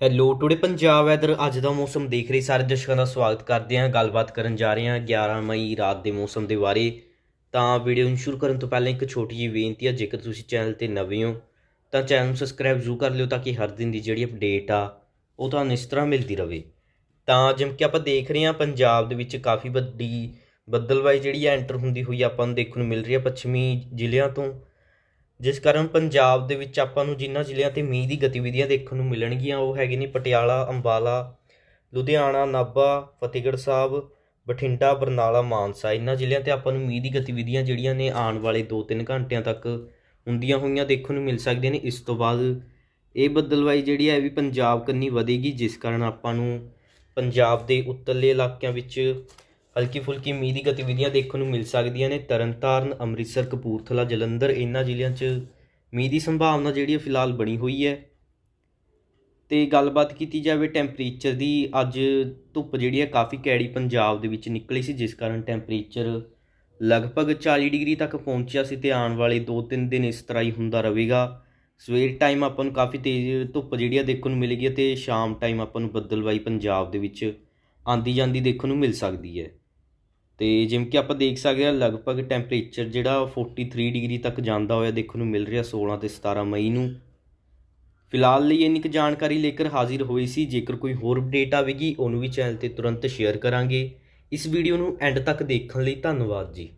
Hello today Punjab weather ਅੱਜ ਦਾ ਮੌਸਮ ਦੇਖ ਰਹੇ ਸਾਰੇ ਦਰਸ਼ਕਾਂ ਦਾ ਸਵਾਗਤ ਕਰਦੇ ਹਾਂ। ਗੱਲਬਾਤ ਕਰਨ ਜਾ ਰਹੇ ਹਾਂ 11 ਮਈ ਰਾਤ ਦੇ ਮੌਸਮ ਦੇ ਬਾਰੇ। ਤਾਂ ਵੀਡੀਓ ਨੂੰ ਸ਼ੁਰੂ ਕਰਨ ਤੋਂ ਪਹਿਲਾਂ ਇੱਕ ਛੋਟੀ ਜਿਹੀ ਬੇਨਤੀ ਹੈ ਜੇਕਰ ਤੁਸੀਂ ਚੈਨਲ ਤੇ ਨਵੇਂ ਹੋ, ਤਾਂ ਚੈਨਲ ਨੂੰ ਸਬਸਕ੍ਰਾਈਬ ਜ਼ਰੂਰ ਕਰ ਲਿਓ ਤਾਂ ਕਿ ਹਰ ਦਿਨ ਦੀ ਜਿਹੜੀ ਅਪਡੇਟ ਆ, ਉਹ ਤੁਹਾਨੂੰ ਇਸ ਤਰ੍ਹਾਂ ਮਿਲਦੀ ਰਹੇ ਤਾਂ ਜਿਵੇਂ ਕਿ ਆਪਾਂ ਦੇਖ ਰਹੇ ਹਾਂ, ਪੰਜਾਬ ਦੇ ਵਿੱਚ ਕਾਫੀ ਵੱਡੀ ਬੱਦਲਵਾਈ ਜਿਹੜੀ ਹੈ ਐਂਟਰ ਹੁੰਦੀ ਹੋਈ ਆਪਾਂ ਨੂੰ ਦੇਖਣ ਨੂੰ ਮਿਲ ਰਹੀ ਹੈ ਪੱਛਮੀ ਜ਼ਿਲ੍ਹਿਆਂ ਤੋਂ। ਜਿਸ ਕਾਰਨ ਪੰਜਾਬ ਦੇ ਵਿੱਚ ਆਪਾਂ ਨੂੰ ਜਿਨ੍ਹਾਂ ਜ਼ਿਲ੍ਹਿਆਂ ਤੇ ਮੀਂਹ ਦੀ ਗਤੀਵਿਧੀਆਂ ਦੇਖਣ ਨੂੰ ਮਿਲਣਗੀਆਂ, ਉਹ ਹੈਗੇ ਨੇ ਪਟਿਆਲਾ, ਅੰਬਾਲਾ, ਲੁਧਿਆਣਾ, ਨਾਭਾ, ਫਤਿਹਗੜ੍ਹ ਸਾਹਿਬ, ਬਠਿੰਡਾ, ਬਰਨਾਲਾ, ਮਾਨਸਾ। ਇਹਨਾਂ ਜ਼ਿਲ੍ਹਿਆਂ ਤੇ ਆਪਾਂ ਨੂੰ ਮੀਂਹ ਦੀ ਗਤੀਵਿਧੀਆਂ ਜਿਹੜੀਆਂ ਨੇ ਆਉਣ ਵਾਲੇ 2-3 ਘੰਟਿਆਂ ਤੱਕ ਹੁੰਦੀਆਂ ਹੋਈਆਂ ਦੇਖਣ ਨੂੰ ਮਿਲ ਸਕਦੀਆਂ ਨੇ। ਇਸ ਤੋਂ ਬਾਅਦ ਇਹ ਬੱਦਲਵਾਈ ਜਿਹੜੀ ਹੈ ਵੀ ਪੰਜਾਬ ਕੰਨੀ ਵਧੇਗੀ, ਜਿਸ ਕਾਰਨ ਆਪਾਂ ਨੂੰ ਪੰਜਾਬ ਦੇ ਉੱਤਰਲੇ ਇਲਾਕਿਆਂ ਵਿੱਚ ਹਲਕੀ ਫੁਲਕੀ ਮੀਂਹ ਦੀ ਗਤੀਵਿਧੀਆਂ ਦੇਖਣ ਨੂੰ ਮਿਲ ਸਕਦੀਆਂ ਨੇ। ਤਰਨਤਾਰਨ, ਅੰਮ੍ਰਿਤਸਰ, ਕਪੂਰਥਲਾ, ਜਲੰਧਰ ਇਹਨਾਂ ਜ਼ਿਲ੍ਹਿਆਂ 'ਚ ਮੀਂਹ ਦੀ ਸੰਭਾਵਨਾ ਜਿਹੜੀ ਹੈ ਫਿਲਹਾਲ ਬਣੀ ਹੋਈ ਹੈ। ਤੇ ਗੱਲਬਾਤ ਕੀਤੀ ਜਾਵੇ ਟੈਂਪਰੇਚਰ ਦੀ, ਅੱਜ ਧੁੱਪ ਜਿਹੜੀ ਹੈ ਕਾਫੀ ਕੈੜੀ ਪੰਜਾਬ ਦੇ ਵਿੱਚ ਨਿਕਲੀ ਸੀ, ਜਿਸ ਕਾਰਨ ਟੈਂਪਰੇਚਰ ਲਗਭਗ 40 ਡਿਗਰੀ ਤੱਕ ਪਹੁੰਚਿਆ ਸੀ ਤੇ ਆਉਣ ਵਾਲੇ 2-3 ਦਿਨ ਇਸ ਤਰ੍ਹਾਂ ਹੀ ਹੁੰਦਾ ਰਹੇਗਾ। ਸਵੇਰ ਟਾਈਮ ਆਪਾਂ ਨੂੰ ਕਾਫੀ ਤੇਜ਼ ਧੁੱਪ ਜਿਹੜੀ ਆ ਦੇਖਣ ਨੂੰ ਮਿਲੇਗੀ ਤੇ ਸ਼ਾਮ ਟਾਈਮ ਆਪਾਂ ਨੂੰ ਬੱਦਲਵਾਈ ਪੰਜਾਬ ਦੇ ਵਿੱਚ ਆਂਦੀ ਜਾਂਦੀ ਦੇਖਣ ਨੂੰ ਮਿਲ ਸਕਦੀ ਹੈ। ਅਤੇ ਜਿਵੇਂ ਕਿ ਆਪਾਂ ਦੇਖ ਸਕਦੇ ਹਾਂ ਲਗਭਗ ਟੈਂਪਰੇਚਰ ਜਿਹੜਾ 43 ਡਿਗਰੀ ਤੱਕ ਜਾਂਦਾ ਹੋਇਆ ਦੇਖਣ ਨੂੰ ਮਿਲ ਰਿਹਾ ਸੋਲ੍ਹਾਂ ਅਤੇ ਸਤਾਰ੍ਹਾਂ ਮਈ ਨੂੰ। ਫਿਲਹਾਲ ਲਈ ਇੰਨੀ ਕੁ ਜਾਣਕਾਰੀ ਲੈ ਕੇ ਹਾਜ਼ਰ ਹੋਈ ਸੀ। ਜੇਕਰ ਕੋਈ ਹੋਰ ਅਪਡੇਟ ਆਵੇਗੀ, ਉਹਨੂੰ ਵੀ ਚੈਨਲ ਤੇ ਤੁਰੰਤ ਸ਼ੇਅਰ ਕਰਾਂਗੇ। ਇਸ ਵੀਡੀਓ ਨੂੰ ਐਂਡ ਤੱਕ ਦੇਖਣ ਲਈ ਧੰਨਵਾਦ ਜੀ।